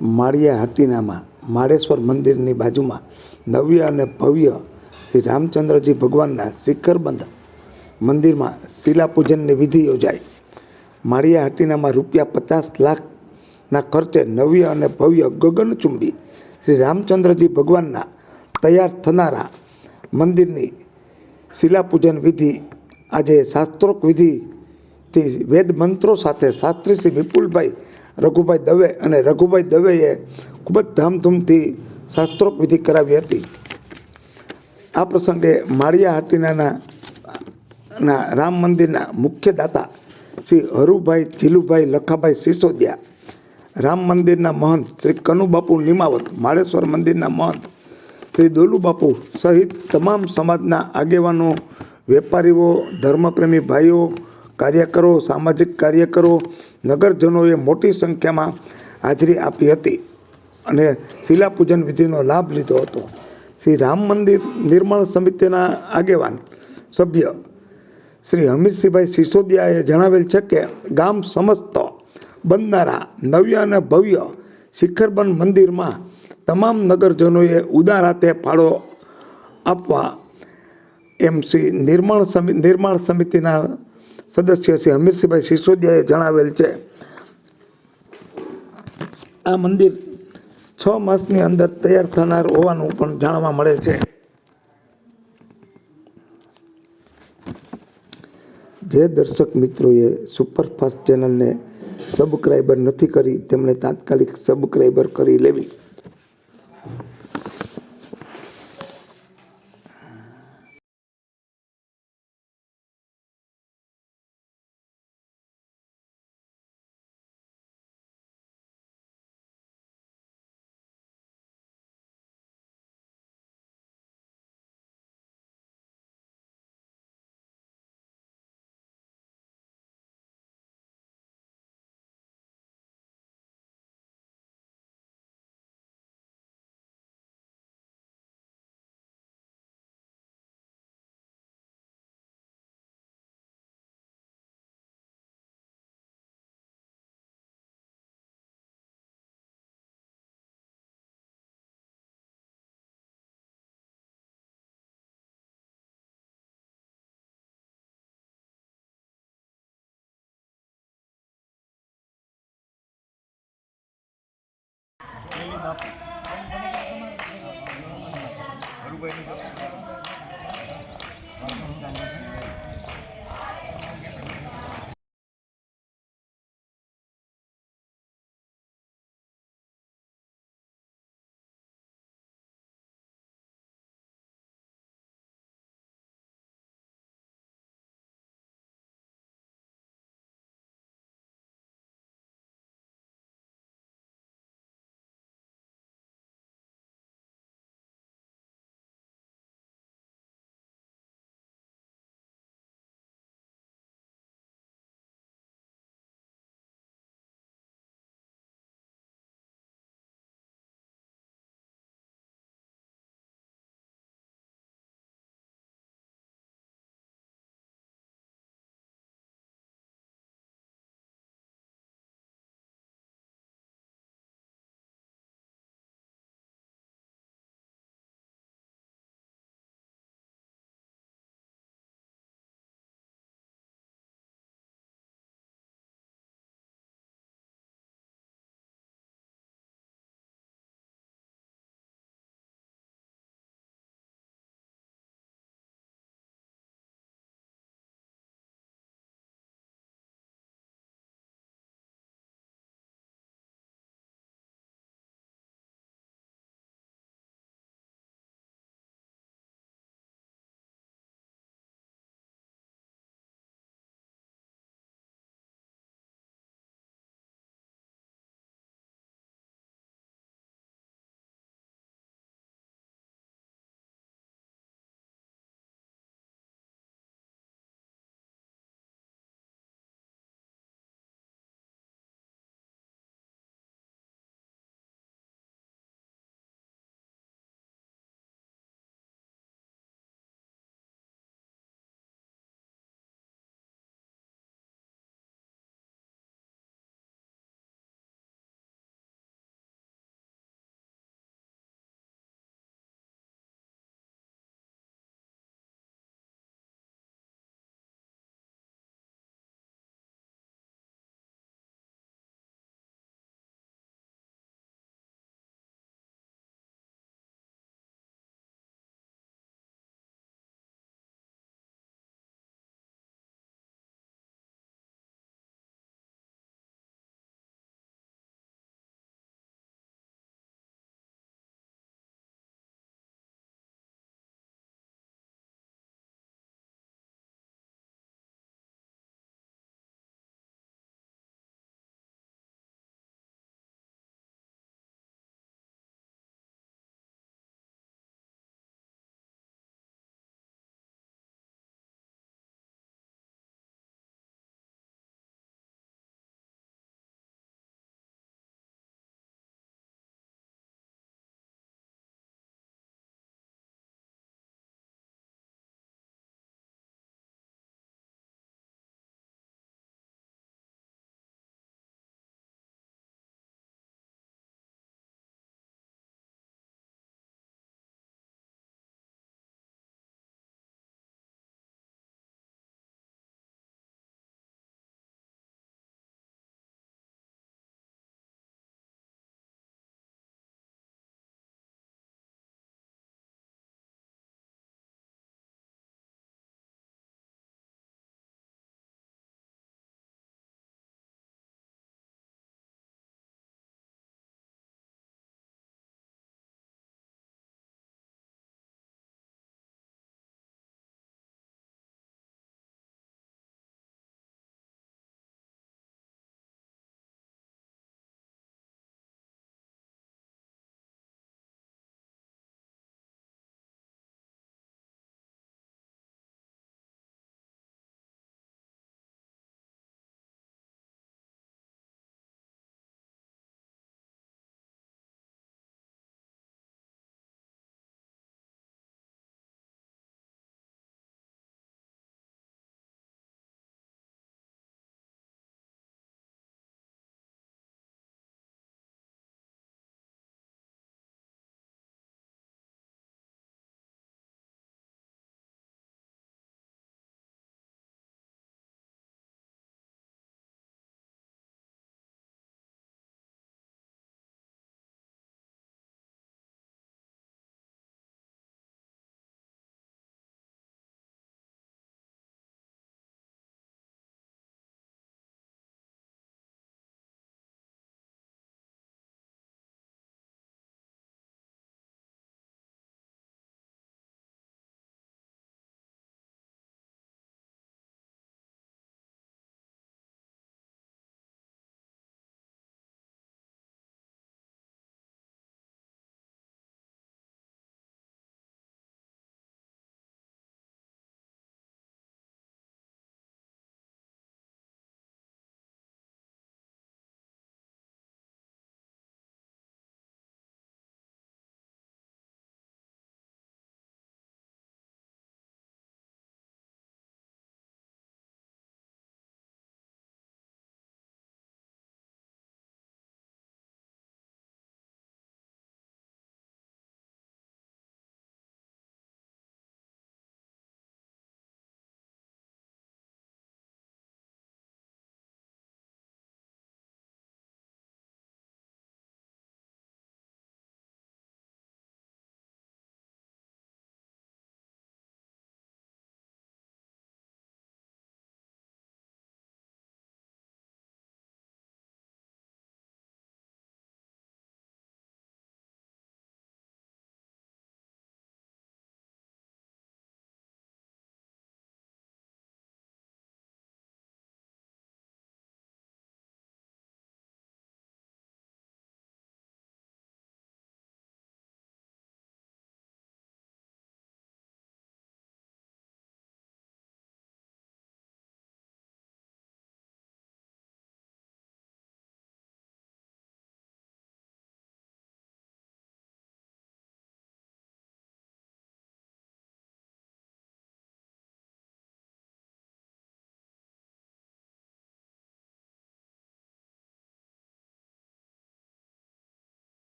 માળિયા હાટીનામાં માળેશ્વર મંદિરની બાજુમાં નવ્ય અને ભવ્ય શ્રી રામચંદ્રજી ભગવાનના શિખરબંધ મંદિરમાં શિલાપૂજનની વિધિ યોજાઈ. માળિયા હાટીનામાં રૂપિયા પચાસ લાખના ખર્ચે નવ્ય અને ભવ્ય ગગનચુંબી શ્રી રામચંદ્રજી ભગવાનના તૈયાર થનારા મંદિરની શિલાપૂજન વિધિ, આજે શાસ્ત્રોક વિધિથી વેદ મંત્રો સાથે શાસ્ત્રી શ્રી વિપુલભાઈ રઘુભાઈ દવે અને રઘુભાઈ દવેએ ખૂબ જ ધામધૂમથી શાસ્ત્રોક વિધિ કરાવી હતી. આ પ્રસંગે માળિયા હાટીનાના રામ મંદિરના મુખ્ય દાતા શ્રી હરુભાઈ જીલુભાઈ લખાભાઈ સિસોદિયા, રામ મંદિરના મહંત શ્રી કનુબાપુ નિમાવત, માળેશ્વર મંદિરના મહંત શ્રી દોલુબાપુ સહિત તમામ સમાજના આગેવાનો, વેપારીઓ, ધર્મપ્રેમી ભાઈઓ કાર્યકરો સામાજિક કાર્યકરો નગરજનોએ મોટી સંખ્યામાં હાજરી આપી હતી અને શિલાપૂજન વિધિનો લાભ લીધો હતો. શ્રી રામ મંદિર નિર્માણ સમિતિના આગેવાન સભ્ય શ્રી હમીરસિંહભાઈ સિસોદિયાએ જણાવેલ છે કે, ગામ સમસ્ત બનનારા નવ્ય અને ભવ્ય શિખરબન મંદિરમાં તમામ નગરજનોએ ઉદાર હાથે ફાળો આપવા એમ શ્રી નિર્માણ નિર્માણ સમિતિના સદસ્ય શ્રી હમીરસિંહભાઈ સિસોદિયાએ જણાવેલ છે. આ મંદિર છ માસની અંદર તૈયાર થનાર હોવાનું પણ જાણવા મળે છે. જે દર્શક મિત્રોએ સુપરફાસ્ટ ચેનલને સબસ્ક્રાઈબર નથી કરી, તેમણે તાત્કાલિક સબસ્ક્રાઈબર કરી લેવી. ગુરુભાઈનું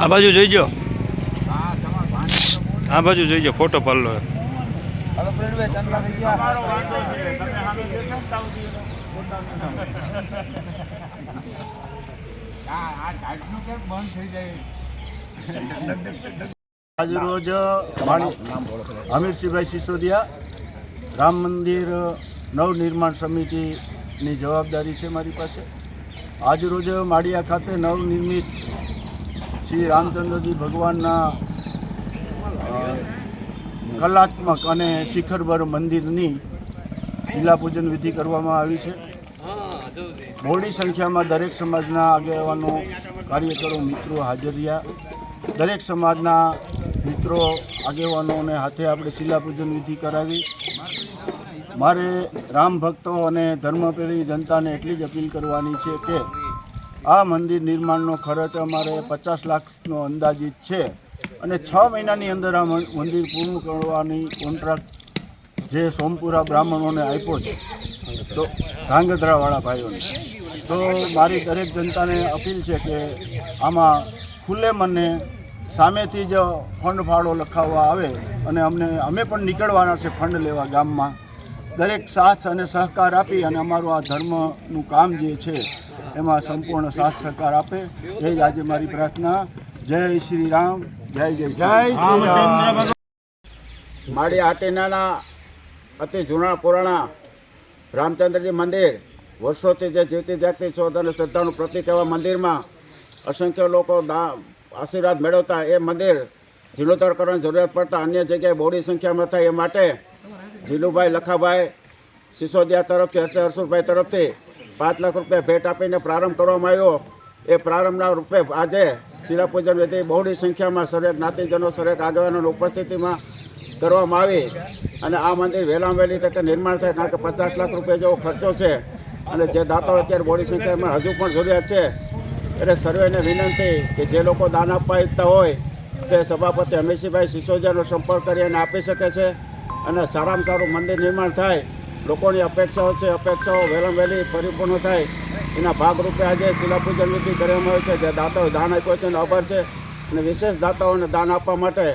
આ બાજુ જોઈ જો. આ બાજુ જોઈ જો ફોટો પાડલો આજ રોજ હમીરસિંહભાઈ સિસોદિયા રામ મંદિર નવનિર્માણ સમિતિની જવાબદારી છે મારી પાસે. આજ રોજ માળિયા ખાતે નવનિર્મિત શ્રી રામચંદ્રજી ભગવાનના કલાત્મક અને શિખરભર મંદિરની શિલાપૂજન વિધિ કરવામાં આવી છે. મોડી સંખ્યામાં દરેક સમાજના આગેવાનો, કાર્યકરો, મિત્રો હાજર રહ્યા. દરેક સમાજના મિત્રો, આગેવાનોને હાથે આપણે શિલાપૂજન વિધિ કરાવી. મારે રામ ભક્તો અને ધર્મપ્રેમી જનતાને એટલી જ અપીલ કરવાની છે કે આ મંદિર નિર્માણનો ખર્ચ અમારે પચાસ લાખનો અંદાજિત છે. અને છ મહિનાની અંદર આ મંદિર પૂર્ણ કરવાની કોન્ટ્રાક્ટ જે સોમપુરા બ્રાહ્મણોને આપ્યો છે. તો ધાંગધ્રાવાળા ભાઈઓને. તો મારી દરેક જનતાને અપીલ છે કે આમાં ખુલ્લે મને સામેથી જ ફંડ ફાળો લખાવવા આવે અને અમને, અમે પણ નીકળવાના છે ફંડ લેવા ગામમાં. દરેક સાથ અને સહકાર આપી અને અમારું આ ધર્મનું કામ જે છે એમાં સંપૂર્ણ સાથ સહકાર આપે. એ જ આજે મારી પ્રાર્થના. જય શ્રી રામ. જય જય શ્રી રામ. માળી આટીનાના અતિ જૂના પુરાણા રામચંદ્રજી મંદિર વર્ષોથી જે જીવતી જાગતી શોધ અને શ્રદ્ધાનું પ્રતિક એવા મંદિરમાં અસંખ્ય લોકો દા આશીર્વાદ મેળવતા એ મંદિર જીર્ણોદ્ધાર કરવાની જરૂરિયાત પડતા અન્ય જગ્યાએ બહોળી સંખ્યામાં થાય એ માટે જીલુભાઈ લખાભાઈ, સિસોદિયા તરફથી હશે હર્ષુભાઈ તરફથી પાંચ લાખ રૂપિયા ભેટ આપીને પ્રારંભ કરવામાં આવ્યો. એ પ્રારંભના રૂપે આજે શિલાપૂજન વિધિ બહોળી સંખ્યામાં સર્વે જ્ઞાતિજનો સર્વે આગેવાનોની ઉપસ્થિતિમાં કરવામાં આવી. અને આ મંદિર વહેલામાં વહેલી તકે નિર્માણ થાય, કારણ કે પચાસ લાખ રૂપિયા જેવો ખર્ચો છે. અને જે દાતાઓ અત્યારે બોડી સંખ્યામાં હજુ પણ જરૂરિયાત છે. એટલે સર્વેને વિનંતી કે જે લોકો દાન આપવા ઈચ્છતા હોય, તે સભાપતિ હમીરસિંહભાઈ સિસોદિયાનો સંપર્ક કરી અને આપી શકે છે. અને સારામાં સારું મંદિર નિર્માણ થાય, લોકોની અપેક્ષાઓ છે, અપેક્ષાઓ વહેલામાં વહેલી પરિપૂર્ણ થાય. એના ભાગરૂપે આજે શિલાપૂજન વિધિ કરવામાં આવે છે જે દાતાઓ દાન આપ્યો છે આભાર છે. અને વિશેષ દાતાઓને દાન આપવા માટે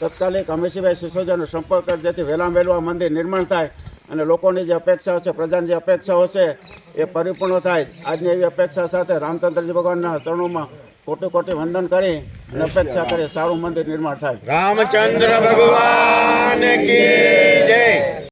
તત્કાલિક હમીરસિંહભાઈ સિસોદિયાનો સંપર્ક જેથી વહેલામાં વહેલું આ મંદિર નિર્માણ થાય. અને લોકોની જે અપેક્ષાઓ છે, પ્રજાની જે અપેક્ષાઓ છે, એ પરિપૂર્ણ થાય. આજની એવી અપેક્ષા સાથે રામચંદ્રજી ભગવાનના ચરણોમાં કોટી કોટી વંદન કરી અને અપેક્ષા કરી સારું મંદિર નિર્માણ થાય. રામચંદ્ર ભગવાન કી